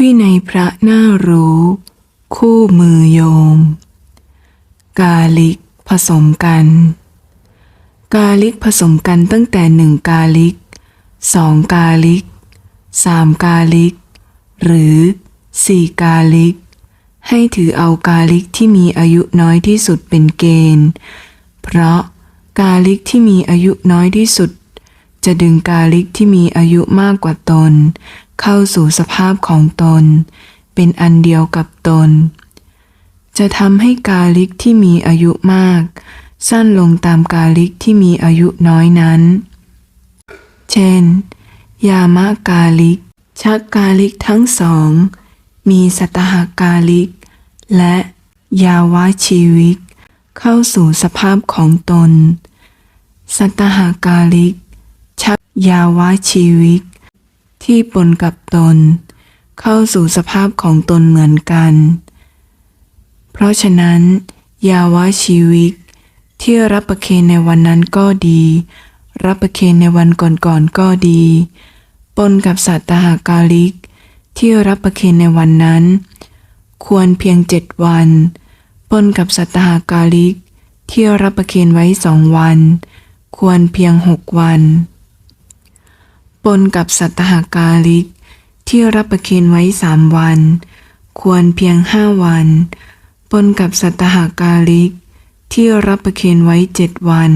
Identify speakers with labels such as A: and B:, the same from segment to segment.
A: วินัยพระน่ารู้ คู่มือโยม กาลิกผสมกัน กาลิกผสมกันตั้งแต่หนึ่งกาลิกสองกาลิกสามกาลิก หรือสี่กาลิก ให้ถือเอากาลิกที่มีอายุน้อยที่สุดเป็นเกณฑ์ เพราะกาลิกที่มีอายุน้อยที่สุด จะดึงกาลิกที่มีอายุมากกว่าตน เข้าสู่สภาพของตน เป็นอันเดียวกับตน จะทำให้กาลิกที่มีอายุมาก สั้นลงตามกาลิกที่มีอายุน้อยนั้น เช่น ยามะกาลิก ชักกาลิกทั้งสอง มีสัตหกาลิก และยาวะชีวิก เข้าสู่สภาพของตน สัตหกาลิก ชักยาวะชีวิก ที่ปนกับตน เข้าสู่สภาพของตนเหมือนกัน เพราะฉะนั้น ยาวะชีวิกที่รับประเคนในวันนั้นก็ดี รับประเคนในวันก่อนๆก็ดี ปนกับสัตหากาลิก ที่รับประเคนในวันนั้น ควรเพียงเจ็ดวัน ปนกับสัตหากาลิก ที่รับประเคนไว้สองวัน ควรเพียงหกวัน ปนกับสัตหากาลิก ที่รับประเคนไว้สามวัน ควรเพียงห้าวัน ปนกับสัตหากาลิก ที่รับประเคนไว้เจ็ดวัน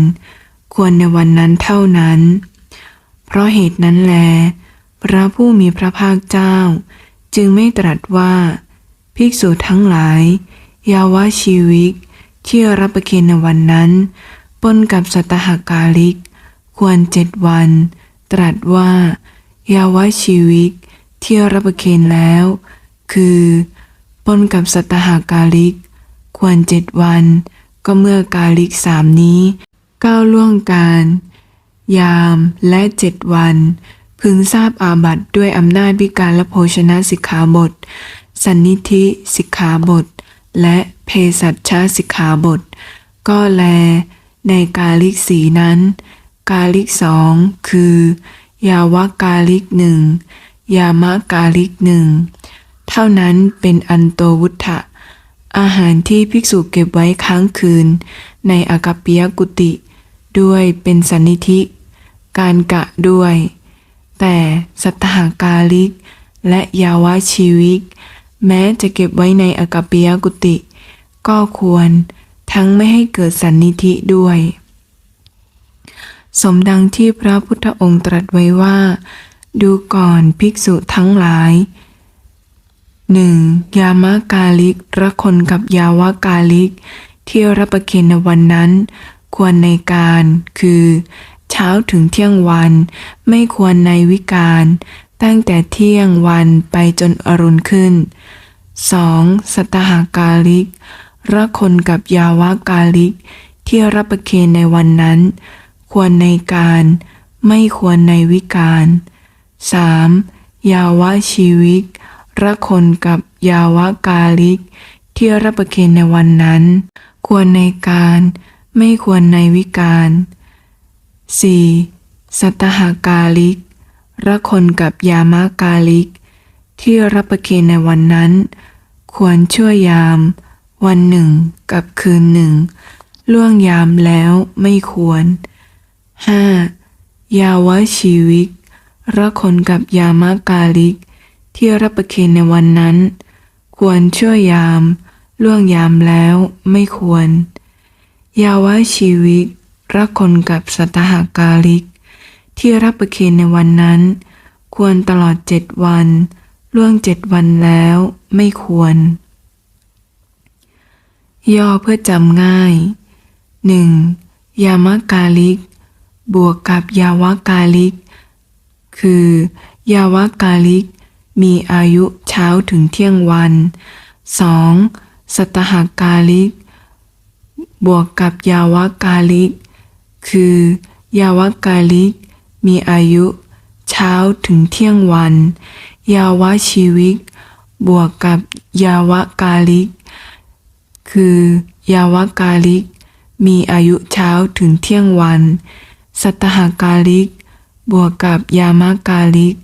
A: ควรในวันนั้นเท่านั้น เพราะเหตุนั้นแล พระผู้มีพระภาคเจ้า จึงไม่ตรัสว่า ภิกษุทั้งหลาย ยาวะชีวิก ที่รับประเคนในวันนั้น ปนกับสัตหากาลิก ควรเจ็ดวัน ตรัสว่า ยาวะชีวิกที่รับประเคนแล้ว คือปนกับสัตหากาลิก ควรเจ็ดวัน ก็เมื่อกาลิกสามนี้ก้าวล่วงการ ยามและเจ็ดวัน พึงทราบอาบัตด้วยอำนาจวิการและโภชนะสิกขาบท สันนิธิสิกขาบท และเพสัชชาสิกขาบท ก็แล ในกาลิกสีนั้น กาลิกสองคือ ยาวกาลิกหนึ่งยามะกาลิกหนึ่งเท่านั้นเป็นอันโตวุฒะอาหารที่ภิกษุเก็บไว้ค้างคืน ในอากปปิยกุติ ด้วยเป็นสันนิธิ การกะด้วย แต่สัตหากาลิก และยาวะชีวิก แม้จะเก็บไว้ในอากปปิยกุติ ก็ควรทั้งไม่ให้เกิดสันนิธิด้วย สมดังที่พระพุทธองค์ตรัสไว้ว่า ดูก่อนภิกษุทั้งหลายหนึ่งยามะกาลิกระคนกับยาวะกาลิก ที่รับประเคนในวันนั้น ควรในการคือ เช้าถึงเที่ยงวัน ไม่ควรในวิการ ตั้งแต่เที่ยงวันไปจนอรุณขึ้น 2. สตหากาลิกระคนกับยาวะกาลิก ที่รับประเคนในวันนั้น ควรในการ ไม่ควรในวิการ 3. ยาวะชีวิกระคนกับยาวะกาลิก ที่รับประเคนในวันนั้น ควรในการ ไม่ควรในวิการ 4. สัตหากาลิกระคนกับยามะกาลิก ที่รับประเคนในวันนั้น ควรช่วยยาม วันหนึ่งกับคืนหนึ่ง ล่วงยามแล้วไม่ควร 5. ยาวชีวิกระคนกับยามะกาลิก ที่รับประเคนในวันนั้น ควรช่วยยาม ล่วงยามแล้วไม่ควร ยาวชีวิกระคนกับสัตหากาลิก ที่รับประเคนในวันนั้น ควรตลอดเจ็ดวัน ล่วงเจ็ดวันแล้วไม่ควร ย่อเพื่อจำง่าย 1. ยามะกาลิก บวกกับยาวกาลิก คือ ยาวกาลิก มีอายุเช้าถึงเที่ยงวัน 2. สตหากาลิก บวกกับยาวกาลิก คือ ยาวกาลิก มีอายุเช้าถึงเที่ยงวัน ยาวะชีวิก บวกกับยาวกาลิก คือยาวกาลิก มีอายุเช้าถึงเที่ยงวัน สัตหากาลิก บวกกับยามะกาลิก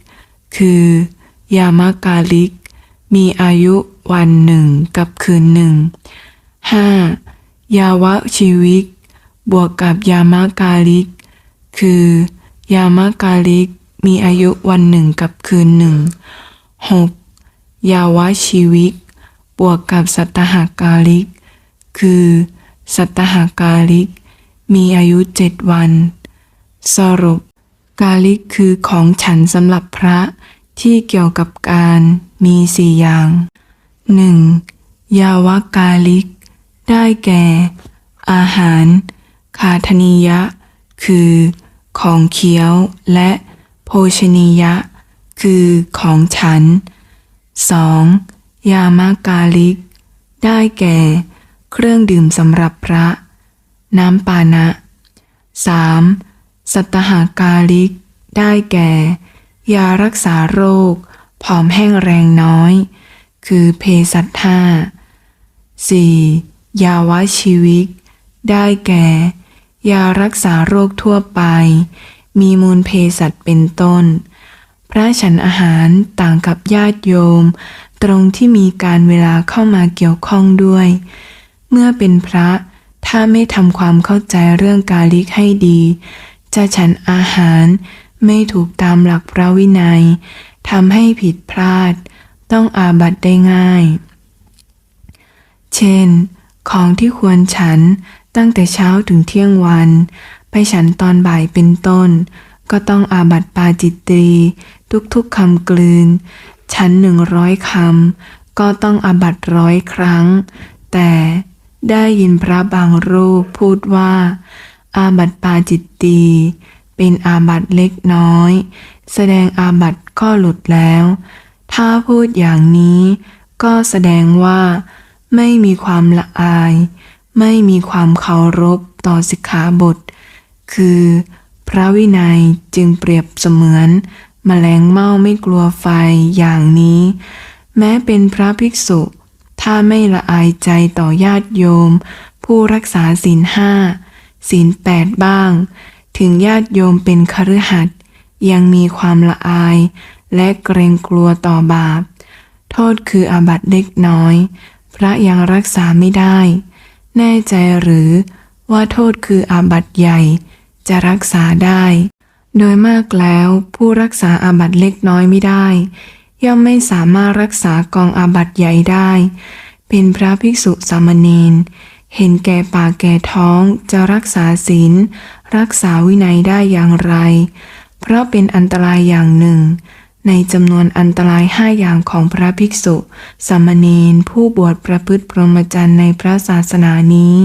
A: คือ ยามะกาลิก มีอายุวันหนึ่งกับคืนหนึ่ง 5. ยาวะชีวิก บวกกับยามากาลิก คือ ยามากาลิก มีอายุวันหนึ่งกับคืนหนึ่ง 6. ยาวะชีวิก บวกกับสัตหากาลิก คือ สัตหากาลิก มีอายุเจ็ดวัน สรุป กาลิกคือของฉันสำหรับพระที่เกี่ยวกับการมีสี่อย่าง 1. ยาวกาลิก ได้แก่ อาหาร คาธนิยะ คือ ของเคี้ยวและโภชนียะ คือของฉัน 2. ยามากาลิก ได้แก่ เครื่องดื่มสำหรับพระ น้ำปานะ 3. สัตหากาลิก ได้แก่ ยารักษาโรค ผอมแห้งแรงน้อย คือเพสัตห้า 4. ยาวะชีวิก ได้แก่ ยารักษาโรคทั่วไป มีมูลเพสัตเป็นต้น พระฉันอาหารต่างกับญาติโยม ตรงที่มีการเวลาเข้ามาเกี่ยวข้องด้วย เมื่อเป็นพระถ้าไม่ทำความเข้าใจเรื่องกาลิกให้ดี จะฉันอาหารไม่ถูกตามหลักพระวินัยทำให้ผิดพลาด ต้องอาบัตได้ง่าย เช่น ของที่ควรฉันตั้งแต่เช้าถึงเที่ยงวัน ไปฉันตอนบ่ายเป็นต้น ก็ต้องอาบัตปาจิตตรี ทุกๆคำกลืน ฉันหนึ่งร้อยคำก็ต้องอาบัตร้อยครั้ง แต่ได้ยินพระบางรูปพูดว่า อาบัตปาจิตตีเป็นอาบัตเล็กน้อย แสดงอาบัตก็หลุดแล้ว ถ้าพูดอย่างนี้ก็แสดงว่า ไม่มีความละอาย ไม่มีความเคารพต่อสิกขาบท คือ พระวินัยจึงเปรียบเสมือนแมลงเม่าไม่กลัวไฟอย่างนี้ แม้เป็นพระภิกษุ ถ้าไม่ละอายใจต่อญาติโยม ผู้รักษาศีลห้า ศีลแปดบ้าง ถึงญาติโยมเป็นคฤหัสถ์ยังมีความละอาย และเกรงกลัวต่อบาป โทษคืออาบัติเล็กน้อย พระยังรักษาไม่ได้ แน่ใจหรือว่าโทษคืออาบัติใหญ่จะรักษาได้ โดยมากแล้วผู้รักษาอาบัติเล็กน้อยไม่ได้ ย่อมไม่สามารถรักษากองอาบัติใหญ่ได้ เป็นพระภิกษุสามเณร เห็นแก่ปากแก่ท้องจะรักษาศีล รักษาวินัยได้อย่างไร เพราะเป็นอันตรายอย่างหนึ่ง ในจำนวนอันตรายห้าอย่างของพระภิกษุสามเณรผู้บวชประพฤติพรหมจรรย์ในพระศาสนานี้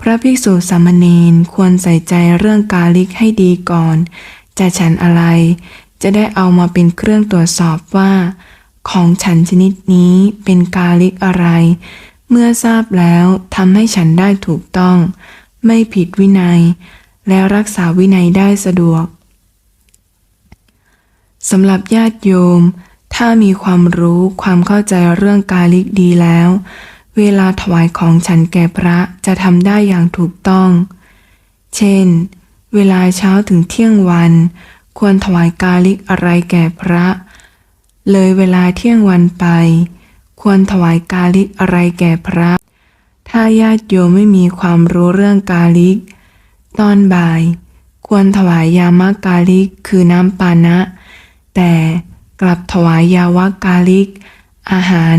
A: พระภิกษุสามเณรควรใส่ใจเรื่องกาลิกให้ดีก่อน จะฉันอะไร จะได้เอามาเป็นเครื่องตรวจสอบว่า ของฉันชนิดนี้เป็นกาลิกอะไร เมื่อทราบแล้วทำให้ฉันได้ถูกต้อง ไม่ผิดวินัย และรักษาวินัยได้สะดวกสำหรับญาติโยม ถ้ามีความรู้ความเข้าใจเรื่องกาลิกดีแล้ว เวลาถวายของฉันแก่พระจะทำได้อย่างถูกต้อง เช่น เวลาเช้าถึงเที่ยงวัน ควรถวายกาลิกอะไรแก่พระ เลยเวลาเที่ยงวันไป ควรถวายกาลิกอะไรแก่พระ ถ้าญาติโยมไม่มีความรู้เรื่องกาลิก ตอนบ่าย ควรถวายยามากาลิกคือน้ำปานะ แต่กลับถวายยาวากาลิก อาหาร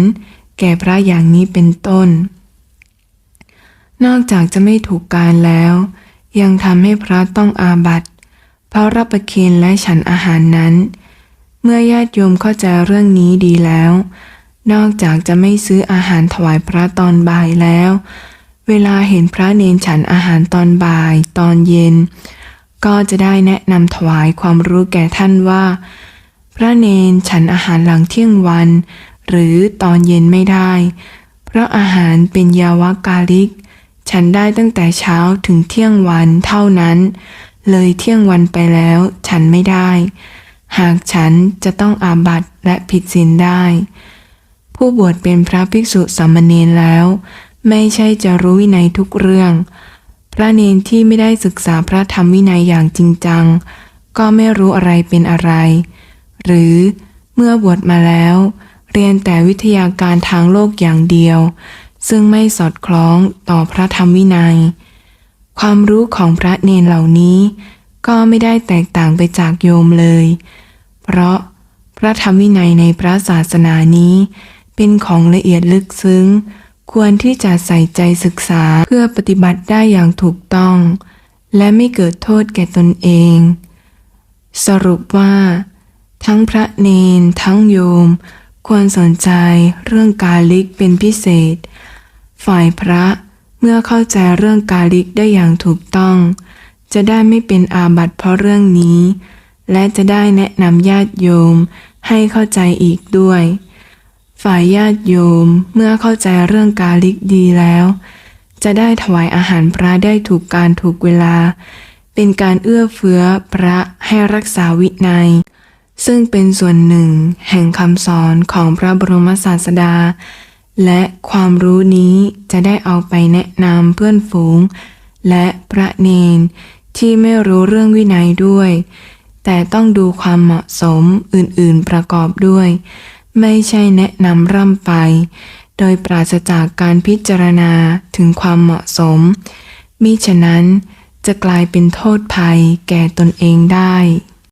A: แก่พระอย่างนี้เป็นต้น นอกจากจะไม่ถูกการแล้ว ยังทำให้พระต้องอาบัติเพราะรับประเคนและฉันอาหารนั้น เมื่อญาติโยมเข้าใจเรื่องนี้ดีแล้ว นอกจากจะไม่ซื้ออาหารถวายพระตอนบ่ายแล้ว เวลาเห็นพระเนนฉันอาหารตอนบ่าย ตอนเย็น ก็จะได้แนะนำถวายความรู้แก่ท่านว่า พระเนนฉันอาหารหลังเที่ยงวัน หรือตอนเย็นไม่ได้ เพราะอาหารเป็นยาวกาลิก ฉันได้ตั้งแต่เช้าถึงเที่ยงวันเท่านั้น เลยเที่ยงวันไปแล้วฉันไม่ได้ หากฉันจะต้องอาบัตและผิดศีลได้ ผู้บวชเป็นพระภิกษุสามเณรแล้ว ไม่ใช่จะรู้วินัยทุกเรื่อง พระเนนที่ไม่ได้ศึกษาพระธรรมวินัยอย่างจริงจัง ก็ไม่รู้อะไรเป็นอะไร หรือเมื่อบวชมาแล้ว เรียนแต่วิทยาการทางโลกอย่างเดียว ซึ่งไม่สอดคล้องต่อพระธรรมวินัย ความรู้ของพระเนนเหล่านี้ ก็ไม่ได้แตกต่างไปจากโยมเลย เพราะพระธรรมวินัยในพระศาสนานี้ เป็นของละเอียดลึกซึ้ง ควรที่จะใส่ใจศึกษาเพื่อปฏิบัติได้อย่างถูกต้อง และไม่เกิดโทษแก่ตนเอง สรุปว่า ทั้งพระเนนทั้งโยม ควรสนใจเรื่องกาลิกเป็นพิเศษ ฝ่ายพระเมื่อเข้าใจเรื่องกาลิกได้อย่างถูกต้อง จะได้ไม่เป็นอาบัติเพราะเรื่องนี้ และจะได้แนะนำญาติโยมให้เข้าใจอีกด้วย ฝ่ายญาติโยมเมื่อเข้าใจเรื่องกาลิกดีแล้ว จะได้ถวายอาหารพระได้ถูกการถูกเวลา เป็นการเอื้อเฟื้อพระให้รักษาวินัย ซึ่งเป็นส่วนหนึ่งแห่งคำสอนของพระบรมศาสดา และความรู้นี้จะได้เอาไปแนะนำเพื่อนฝูง และพระเนนที่ไม่รู้เรื่องวินัยด้วย แต่ต้องดูความเหมาะสมอื่นๆประกอบด้วย ไม่ใช่แนะนำร่ำไป โดยปราศจากการพิจารณาถึงความเหมาะสม มิฉะนั้นจะกลายเป็นโทษภัยแก่ตนเองได้